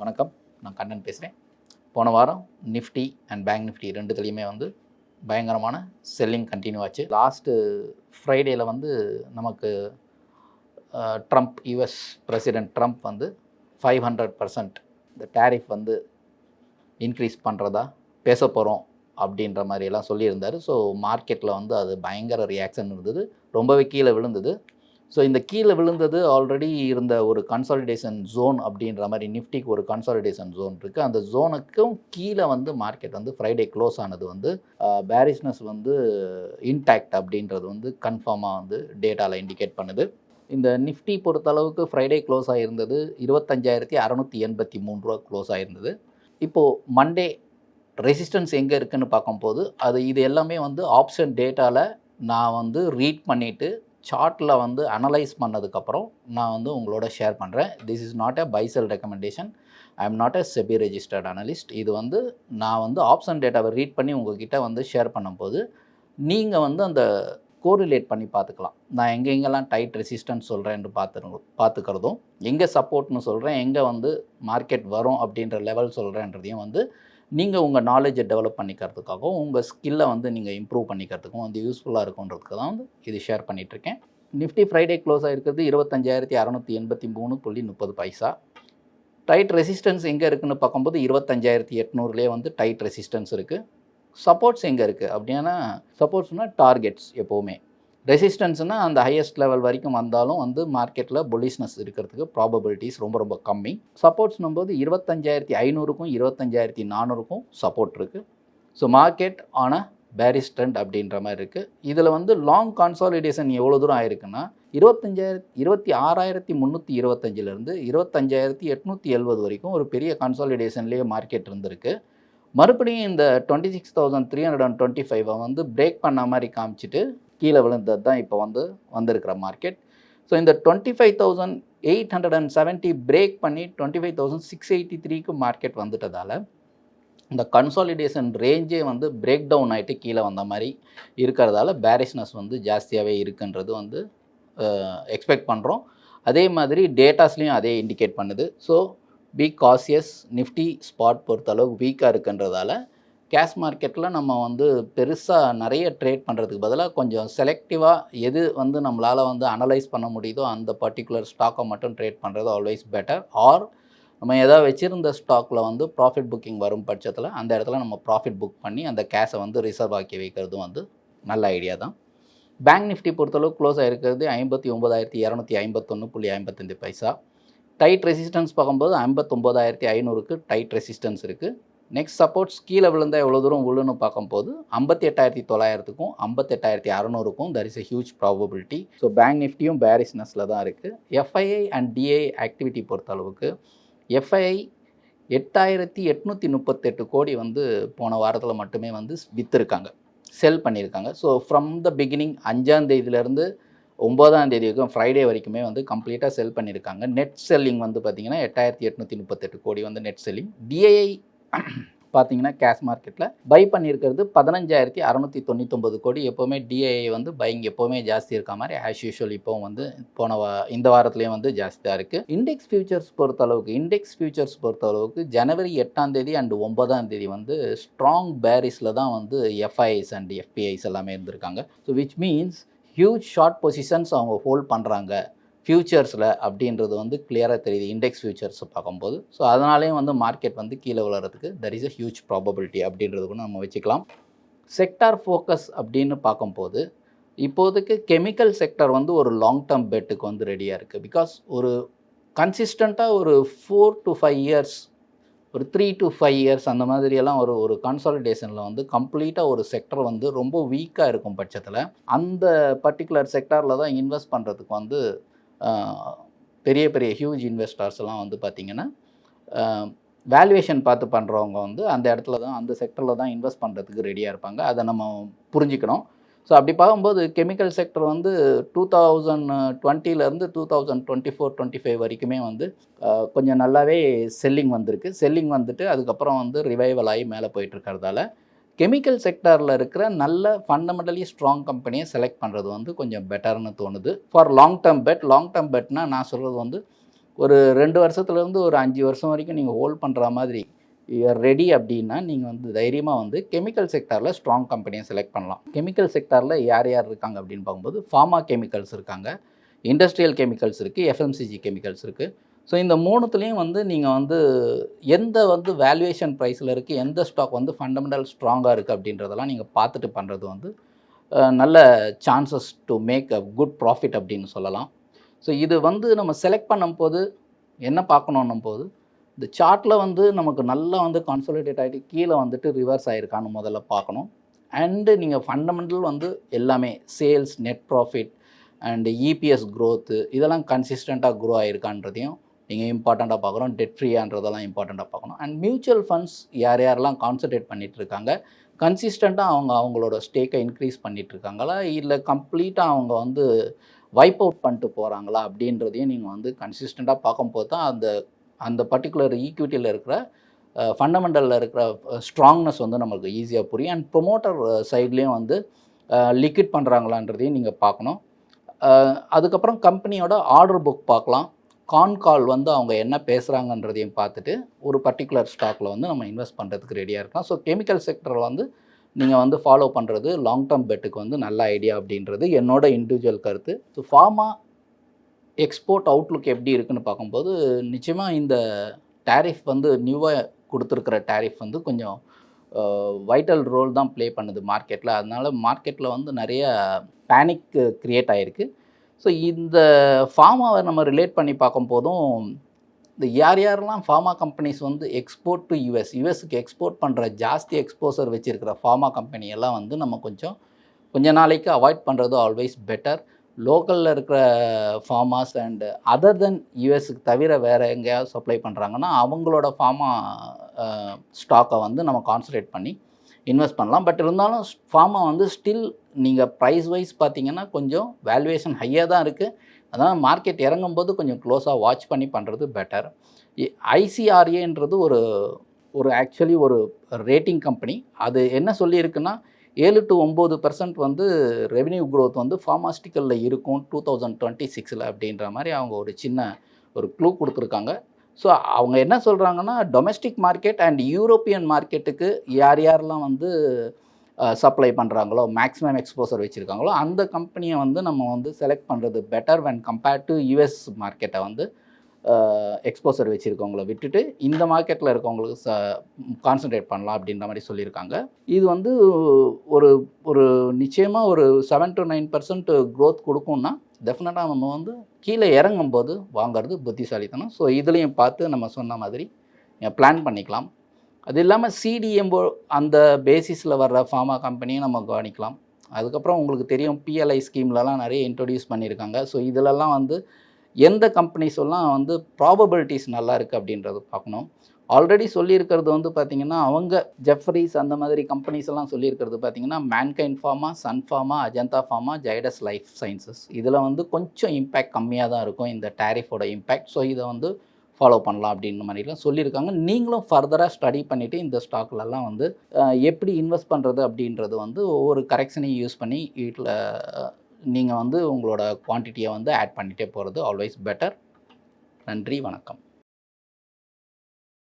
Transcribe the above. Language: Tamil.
வணக்கம். நான் கண்ணன் பேசுகிறேன் போன வாரம் நிஃப்டி அண்ட் பேங்க் நிஃப்டி ரெண்டுத்துலேயுமே வந்து பயங்கரமான செல்லிங் கண்டினியூ ஆச்சு. லாஸ்ட்டு ஃப்ரைடேயில் வந்து நமக்கு ட்ரம்ப் யுஎஸ் பிரசிடென்ட் ட்ரம்ப் வந்து ஃபைவ் ஹண்ட்ரட் பர்சன்ட் இந்த டேரிஃப் வந்து இன்க்ரீஸ் பண்ணுறதா பேச போகிறோம் அப்படின்ற மாதிரியெல்லாம் சொல்லியிருந்தார். ஸோ மார்க்கெட்டில் வந்து அது பயங்கர ரியாக்ஷன் இருந்தது. ரொம்பவே கீழே விழுந்தது. ஸோ இந்த கீழே விழுந்தது ஆல்ரெடி இருந்த ஒரு கன்சாலிடேஷன் ஜோன் அப்படின்ற மாதிரி நிஃப்டிக்கு ஒரு கன்சாலிடேஷன் ஜோன் இருக்குது அந்த ஜோனுக்கும் கீழே வந்து மார்க்கெட் வந்து ஃப்ரைடே க்ளோஸ் ஆனது வந்து பேரிஸ்னஸ் வந்து இன்டாக்ட் அப்படின்றது வந்து கன்ஃபார்மாக வந்து டேட்டாவில் இண்டிகேட் பண்ணுது. இந்த நிஃப்டி பொறுத்தளவுக்கு ஃப்ரைடே க்ளோஸ் ஆகிருந்தது இருபத்தஞ்சாயிரத்தி அறநூற்றி எண்பத்தி மூணு ரூபா க்ளோஸ் ஆகிருந்தது இப்போது மண்டே ரெசிஸ்டன்ஸ் எங்கே இருக்குதுன்னு பார்க்கும்போது அது இது எல்லாமே வந்து ஆப்ஷன் டேட்டாவில் நான் வந்து ரீட் பண்ணிவிட்டு சார்ட்டில் வந்து அனலைஸ் பண்ணதுக்கப்புறம் நான் வந்து உங்களோட ஷேர் பண்ணுறேன் this is not a buy sell recommendation I am not a SEBI registered analyst இது வந்து நான் வந்து ஆப்ஷன் டேட்டாவை ரீட் பண்ணி உங்ககிட்ட வந்து ஷேர் பண்ணும்போது நீங்கள் வந்து அந்த கோரிலேட் பண்ணி பார்த்துக்கலாம். நான் எங்கெங்கெல்லாம் டைட் ரெசிஸ்டன்ஸ் சொல்கிறேன்னு பார்த்து பார்த்துக்கிறதும் எங்கே சப்போர்ட்னு சொல்கிறேன் எங்கே வந்து மார்க்கெட் வரும் அப்படின்ற லெவல் சொல்கிறேன்றதையும் வந்து நீங்கள் உங்கள் நாலேஜை டெவலப் பண்ணிக்கிறதுக்காகவும் உங்கள் ஸ்கில்லை வந்து நீங்கள் இம்ப்ரூவ் பண்ணிக்கிறதுக்கும் வந்து யூஸ்ஃபுல்லாக இருக்குன்றதுக்கு தான் வந்து இது ஷேர் பண்ணிகிட்ருக்கேன் நிஃப்டி ஃப்ரைடே க்ளோஸ் ஆகிருக்கிறது இருபத்தஞ்சாயிரத்தி அறநூற்றி எண்பத்தி மூணு புள்ளி முப்பது பைசா. டைட் ரெசிஸ்டன்ஸ் எங்கே இருக்குதுன்னு பார்க்கும்போது இருபத்தஞ்சாயிரத்தி எட்நூறுலேயே வந்து டைட் ரெசிஸ்டன்ஸ் இருக்குது சப்போர்ட்ஸ் எங்கே இருக்குது அப்படின்னா சப்போர்ட்ஸ்னால் டார்கெட்ஸ் எப்போவுமே. ரெசிஸ்டன்ஸ்னால் அந்த ஹையஸ்ட் லெவல் வரைக்கும் வந்தாலும் வந்து மார்க்கெட்டில் புலிஷ்னஸ் இருக்கிறதுக்கு ப்ராபபிலிட்டிஸ் ரொம்ப ரொம்ப கம்மி. சப்போர்ட்ஸ்னும் போது இருபத்தஞ்சாயிரத்தி ஐநூறுக்கும் இருபத்தஞ்சாயிரத்தி நானூறுக்கும் சப்போர்ட் இருக்குது ஸோ மார்க்கெட் ஆன பேரிஸ் ட்ரெண்ட் அப்படின்ற மாதிரி இருக்குது இதில் வந்து லாங் கான்சாலிடேஷன் எவ்வளோ தூரம் ஆயிருக்குன்னா இருபத்தஞ்சாயிரத்தி இருபத்தி ஆறாயிரத்தி முந்நூற்றி இருபத்தஞ்சிலேருந்து இருபத்தஞ்சாயிரத்தி எட்நூற்றி எழுபது வரைக்கும் ஒரு பெரிய கான்சாலிடேஷன்லேயே மார்க்கெட் இருந்திருக்கு. மறுபடியும் இந்த twenty six thousand three hundred and twenty ஃபைவை வந்து பிரேக் பண்ண மாதிரி காமிச்சிட்டு கீழே விழுந்தது தான் இப்போ வந்து வந்திருக்கிற மார்க்கெட் ஸோ இந்த twenty five thousand eight hundred and seventy break பண்ணி twenty five thousand six eighty த்ரீக்கு மார்க்கெட் வந்துட்டதால் இந்த கன்சாலிடேஷன் ரேஞ்சே வந்து பிரேக் டவுன் ஆகிட்டு கீழே வந்த மாதிரி இருக்கிறதால பேரிஷ்னஸ் வந்து ஜாஸ்தியாகவே இருக்குன்றது வந்து எக்ஸ்பெக்ட் பண்ணுறோம் அதே மாதிரி டேட்டாஸ்லேயும் அதே இண்டிகேட் பண்ணுது. So be cautious Nifty spot பொறுத்தளவுக்கு வீக்காக இருக்குன்றதால கேஷ் மார்க்கெட்டில் நம்ம வந்து பெருசாக நிறைய ட்ரேட் பண்ணுறதுக்கு பதிலாக கொஞ்சம் செலக்டிவாக எது வந்து நம்மளால் வந்து அனலைஸ் பண்ண முடியுதோ அந்த பர்டிகுலர் ஸ்டாக்கை மட்டும் ட்ரேட் பண்ணுறது ஆல்வேஸ் பெட்டர். ஆர் நம்ம எதாவது வச்சுருந்த ஸ்டாக்கில் வந்து ப்ராஃபிட் புக்கிங் வரும் பட்சத்தில் அந்த இடத்துல நம்ம ப்ராஃபிட் புக் பண்ணி அந்த கேஷை வந்து ரிசர்வ் ஆக்கி வைக்கிறதும் வந்து நல்ல ஐடியா தான். பேங்க் நிஃப்டி பொறுத்தளவு க்ளோஸ் ஆகிருக்கிறது ஐம்பத்தி ஒம்பதாயிரத்தி இரநூத்தி ஐம்பத்தொன்று புள்ளி ஐம்பத்தஞ்சு பைசா. டைட் ரெசிஸ்டன்ஸ் பார்க்கும்போது ஐம்பத்தொம்போதாயிரத்தி ஐநூறுக்கு டைட் ரெசிஸ்டன்ஸ் இருக்குது நெக்ஸ்ட் சப்போர்ட்ஸ் கீழே விழுந்தால் எவ்வளோ தூரம் விழுன்னு பார்க்கும்போது ஐம்பத்தி எட்டாயிரத்தி தொள்ளாயிரத்துக்கும் ஐம்பத்தெட்டாயிரத்தி அறநூறுக்கும் there is a huge probability so bank நிஃப்டியும் பேரிஸ்னஸில் தான் இருக்குது எஃப்ஐஐ அண்ட் டிஐ ஆக்டிவிட்டி பொறுத்த அளவுக்கு எஃப்ஐஐ எட்டாயிரத்தி எட்நூற்றி முப்பத்தெட்டு கோடி வந்து போன வாரத்தில் மட்டுமே வந்து விற்றுருக்காங்க செல் பண்ணியிருக்காங்க ஸோ ஃப்ரம் த பிகினிங் அஞ்சாந்தேதியிலேருந்து ஒம்பதாம் தேதி வரைக்கும் ஃப்ரைடே வரைக்குமே வந்து கம்ப்ளீட்டாக செல் பண்ணியிருக்காங்க நெட் செல்லிங் வந்து பார்த்திங்கன்னா எட்டாயிரத்தி எட்நூற்றி முப்பத்தெட்டு கோடி வந்து நெட் செல்லிங் டிஐஐ பார்த்தீங்கன்னா கேஷ் மார்க்கெட்டில் பை பண்ணியிருக்கிறது பதினஞ்சாயிரத்தி அறநூற்றி தொண்ணூத்தொம்பது கோடி. எப்போவுமே டிஐஐ வந்து பைங் எப்போவுமே ஜாஸ்தி இருக்க மாதிரி ஆஸ் யூஷுவல் இப்போவும் வந்து போன வா இந்த வாரத்துலேயும் வந்து ஜாஸ்தியாக இருக்குது இண்டெக்ஸ் ஃபியூச்சர்ஸ் பொறுத்த அளவுக்கு இண்டெக்ஸ் ஃபியூச்சர்ஸ் பொறுத்த அளவுக்கு ஜனவரி எட்டாம் தேதி அண்ட் ஒன்பதாம் தேதி வந்து ஸ்ட்ராங் பேரிஸில் தான் வந்து எஃப்ஐஐஸ் அண்ட் எஃபிஐஸ் எல்லாமே இருந்திருக்காங்க. So which means huge short positions அவங்க ஹோல்ட் பண்ணுறாங்க ஃபியூச்சர்ஸில் அப்படின்றது வந்து கிளியராக தெரியுது. இண்டெக்ஸ் ஃபியூச்சர்ஸ் பார்க்கும்போது. ஸோ அதனாலேயும் வந்து மார்க்கெட் வந்து கீழே விழுறதுக்கு there is a huge probability அப்படின்றது கூட நம்ம வச்சுக்கலாம். செக்டார் ஃபோக்கஸ் அப்படின்னு பார்க்கும்போது இப்போதைக்கு கெமிக்கல் செக்டர் வந்து ஒரு லாங் டேர்ம் பெட்டுக்கு வந்து ரெடியாக இருக்குது பிகாஸ் ஒரு கன்சிஸ்டண்ட்டாக ஒரு ஃபோர் டு ஃபைவ் இயர்ஸ் ஒரு த்ரீ டு ஃபைவ் இயர்ஸ் அந்த மாதிரியெல்லாம் ஒரு ஒரு கன்சாலிடேஷனில் வந்து கம்ப்ளீட்டாக ஒரு செக்டர் வந்து ரொம்ப வீக்காக இருக்கும் பட்சத்தில் அந்த பர்டிகுலர் செக்டாரில் தான் இன்வெஸ்ட் பண்ணுறதுக்கு வந்து பெரிய பெரிய ஹியூஜ் இன்வெஸ்டர்ஸ் எல்லாம் வந்து பார்த்திங்கன்னா வேல்யூவேஷன் பார்த்து பண்ணுறவங்க வந்து அந்த இடத்துல தான் அந்த செக்டரில் தான் இன்வெஸ்ட் பண்ணுறதுக்கு ரெடியாக இருப்பாங்க. அதை நம்ம புரிஞ்சுக்கணும். ஸோ அப்படி பார்க்கும்போது கெமிக்கல் செக்டர் வந்து two thousand டுவெண்ட்டிலேருந்து two thousand twenty four twenty five வரைக்குமே வந்து கொஞ்சம் நல்லாவே செல்லிங் வந்திருக்கு. செல்லிங் வந்துட்டு அதுக்கப்புறம் வந்து ரிவைவல் ஆகி மேலே போயிட்டு இருக்கிறதால கெமிக்கல் செக்டாரில் இருக்கிற நல்ல ஃபண்டமெண்டலி ஸ்ட்ராங் கம்பெனியை செலக்ட் பண்ணுறது வந்து கொஞ்சம் பெட்டர்னு தோணுது. For long term bet long term பெட்னா நான் சொல்கிறது வந்து ஒரு ரெண்டு வருஷத்துலேருந்து ஒரு அஞ்சு வருஷம் வரைக்கும் நீங்கள் ஹோல்ட் பண்ணுற மாதிரி ரெடி அப்படின்னா நீங்கள் வந்து தைரியமாக வந்து கெமிக்கல் செக்டாரில் ஸ்ட்ராங் கம்பெனியை செலக்ட் பண்ணலாம். கெமிக்கல் செக்டாரில் யார் யார் இருக்காங்க அப்படின்னு பார்க்கும்போது ஃபார்மா கெமிக்கல்ஸ் இருக்காங்க இண்டஸ்ட்ரியல் கெமிக்கல்ஸ் இருக்குது எஃப்எம்சிஜி கெமிக்கல்ஸ் இருக்குது ஸோ இந்த மூணுத்துலேயும் வந்து நீங்கள் வந்து எந்த வந்து வேல்யூவேஷன் ப்ரைஸில் இருக்குது எந்த ஸ்டாக் வந்து ஃபண்டமெண்டல் ஸ்ட்ராங்காக இருக்குது அப்படின்றதெல்லாம் நீங்கள் பார்த்துட்டு பண்ணுறது வந்து நல்ல chances to make a good profit அப்படின்னு சொல்லலாம். ஸோ இது வந்து நம்ம செலக்ட் பண்ணும்போது என்ன பார்க்கணுன்னும் போது இந்த சார்ட்டில் வந்து நமக்கு நல்லா வந்து கான்சோலிடேட் ஆகிட்டு கீழே வந்துட்டு ரிவர்ஸ் ஆகிருக்கான்னு முதல்ல பார்க்கணும். அண்டு நீங்கள் ஃபண்டமெண்டல் வந்து எல்லாமே sales net profit and EPS growth இதெல்லாம் கன்சிஸ்டண்ட்டாக க்ரோ ஆகிருக்கான்றதையும் நீங்கள் இம்பார்ட்டண்ட்டாக பார்க்குறோம். டெட் ஃப்ரீயான்றதெல்லாம் இம்பார்ட்டண்ட்டாக பார்க்கணும். அண்ட் மியூச்சுவல் ஃபண்ட்ஸ் யார் யாரெல்லாம் கான்சன்ட்ரேட் பண்ணிட்டு இருக்காங்க கன்சிஸ்டண்ட்டாக அவங்க அவங்களோட ஸ்டேக்கை இன்க்ரீஸ் பண்ணிட்டு இருக்காங்களா இல்லை கம்ப்ளீட்டாக அவங்க வந்து வைப் அவுட் பண்ணிட்டு போகிறாங்களா அப்படின்றதையும் நீங்கள் வந்து கன்சிஸ்டண்ட்டாக பார்க்கும்போது தான் அந்த அந்த பர்டிகுலர் ஈக்விட்டியில் இருக்கிற ஃபண்டமெண்டலில் இருக்கிற ஸ்ட்ராங்னஸ் வந்து நம்மளுக்கு ஈஸியாக புரியும். அண்ட் ப்ரொமோட்டர் சைட்லேயும் வந்து லிக்விட் பண்ணுறாங்களான்றதையும் நீங்கள் பார்க்கணும். அதுக்கப்புறம் கம்பெனியோட ஆர்டர் புக் பார்க்கலாம். கான் கால் வந்து அவங்க என்ன பேசுகிறாங்கன்றதையும் பார்த்துட்டு ஒரு பர்டிகுலர் ஸ்டாக்கில் வந்து நம்ம இன்வெஸ்ட் பண்ணுறதுக்கு ரெடியாக இருக்கலாம். ஸோ கெமிக்கல் செக்டரில் வந்து நீங்கள் வந்து ஃபாலோ பண்ணுறது லாங் டேர்ம் பெட்டுக்கு வந்து நல்ல ஐடியா அப்படின்றது என்னோட இண்டிவிஜுவல் கருத்து. ஸோ ஃபார்மா எக்ஸ்போர்ட் அவுட்லுக் எப்படி இருக்குன்னு பார்க்கும்போது நிச்சயமாக இந்த டேரிஃப் வந்து நியூவாக கொடுத்துருக்கிற டேரிஃப் வந்து கொஞ்சம் வைட்டல் ரோல் தான் ப்ளே பண்ணுது மார்க்கெட்டில் அதனால் மார்க்கெட்டில் வந்து நிறைய பேனிக் க்ரியேட் ஆகிருக்கு ஸோ இந்த ஃபார்மாவை நம்ம ரிலேட் பண்ணி பார்க்கும்போதும் இந்த யார் யாரெல்லாம் ஃபார்மா கம்பெனிஸ் வந்து எக்ஸ்போர்ட் டு யூஎஸ் யூஎஸ்க்கு எக்ஸ்போர்ட் பண்ணுற ஜாஸ்தி எக்ஸ்போசர் வச்சுருக்கிற ஃபார்மா கம்பெனி எல்லாம் வந்து நம்ம கொஞ்சம் கொஞ்ச நாளைக்கு அவாய்ட் பண்ணுறது ஆல்வேஸ் பெட்டர் லோக்கலில் இருக்கிற ஃபார்மாஸ் அண்டு அதர் தென் யூஎஸ்க்கு தவிர வேறு எங்கேயாவது சப்ளை பண்ணுறாங்கன்னா அவங்களோட ஃபார்மா ஸ்டாக்கை வந்து நம்ம கான்சன்ட்ரேட் பண்ணி இன்வெஸ்ட் பண்ணலாம். பட் இருந்தாலும் ஃபார்மா வந்து ஸ்டில் நீங்கள் ப்ரைஸ் வைஸ் பார்த்தீங்கன்னா கொஞ்சம் வேல்யூவேஷன் ஹையாக தான் இருக்குது அதனால் மார்க்கெட் இறங்கும்போது கொஞ்சம் க்ளோஸாக வாட்ச் பண்ணி பண்ணுறது பெட்டர் ஐசிஆர்ஏன்றது ஒரு ஒரு ஆக்சுவலி ஒரு ரேட்டிங் கம்பெனி அது என்ன சொல்லியிருக்குன்னா ஏழு டு ஒம்பது பர்சன்ட் வந்து ரெவென்யூ க்ரோத் வந்து ஃபார்மாஸ்டிக்கலில் இருக்கும் டூ தௌசண்ட் டுவெண்ட்டி சிக்ஸில் அப்படின்ற மாதிரி அவங்க ஒரு சின்ன ஒரு க்ளூ கொடுத்துருக்காங்க. ஸோ அவங்க என்ன சொல்கிறாங்கன்னா டொமஸ்டிக் மார்க்கெட் அண்ட் யூரோப்பியன் மார்க்கெட்டுக்கு யார் யாரெல்லாம் வந்து சப்ளை பண்ணுறாங்களோ மேக்ஸிமம் எக்ஸ்போசர் வச்சுருக்காங்களோ அந்த கம்பெனியை வந்து நம்ம வந்து செலக்ட் பண்ணுறது better when compared to US மார்க்கெட்டை வந்து எக்ஸ்போசர் வச்சுருக்கவங்கள விட்டுட்டு இந்த மார்க்கெட்டில் இருக்கவங்களுக்கு ச கான்சன்ட்ரேட் பண்ணலாம் அப்படின்ற மாதிரி சொல்லியிருக்காங்க. இது வந்து ஒரு ஒரு நிச்சயமாக ஒரு seven to nine percent growth கொடுக்கும்னா டெஃபினட்டாக நம்ம வந்து கீழே இறங்கும்போது வாங்குறது புத்திசாலித்தனம். ஸோ இதுலேயும் பார்த்து நம்ம சொன்ன மாதிரி பிளான் பண்ணிக்கலாம். அது இல்லாமல் சிடிஎம்போ அந்த பேசிஸில் வர்ற ஃபார்மா கம்பெனியும் நம்ம கவனிக்கலாம். அதுக்கப்புறம் உங்களுக்கு தெரியும் பிஎல்ஐ ஸ்கீம்லலாம் நிறைய இன்ட்ரொடியூஸ் பண்ணியிருக்காங்க. ஸோ இதிலலாம் வந்து எந்த கம்பெனிஸ் எல்லாம் வந்து ப்ராபபிலிட்டிஸ் நல்லா இருக்குது அப்படின்றது பார்க்கணும். ஆல்ரெடி சொல்லியிருக்கிறது வந்து பார்த்திங்கன்னா அவங்க ஜெஃப்ரிஸ் அந்த மாதிரி கம்பெனிஸ் எல்லாம் சொல்லியிருக்கிறது பார்த்திங்கன்னா Mankind Pharma Sun Pharma Ajanta Pharma Zydus Life Sciences இதில் வந்து கொஞ்சம் இம்பேக்ட் கம்மியாக தான் இருக்கும் இந்த டேரிஃபோட இம்பேக்ட் ஸோ இதை வந்து ஃபாலோ பண்ணலாம் அப்படின்ற மாதிரிலாம் சொல்லியிருக்காங்க. நீங்களும் ஃபர்தராக ஸ்டடி பண்ணிவிட்டு இந்த ஸ்டாக்லலாம் வந்து எப்படி இன்வெஸ்ட் பண்ணுறது அப்படின்றது வந்து ஒவ்வொரு கரெக்ஷனையும் யூஸ் பண்ணி வீட்டில் நீங்கள் வந்து உங்களோட குவான்டிட்டியை வந்து ஆட் பண்ணிகிட்டே போகிறது ஆல்வேஸ் பெட்டர் நன்றி வணக்கம்.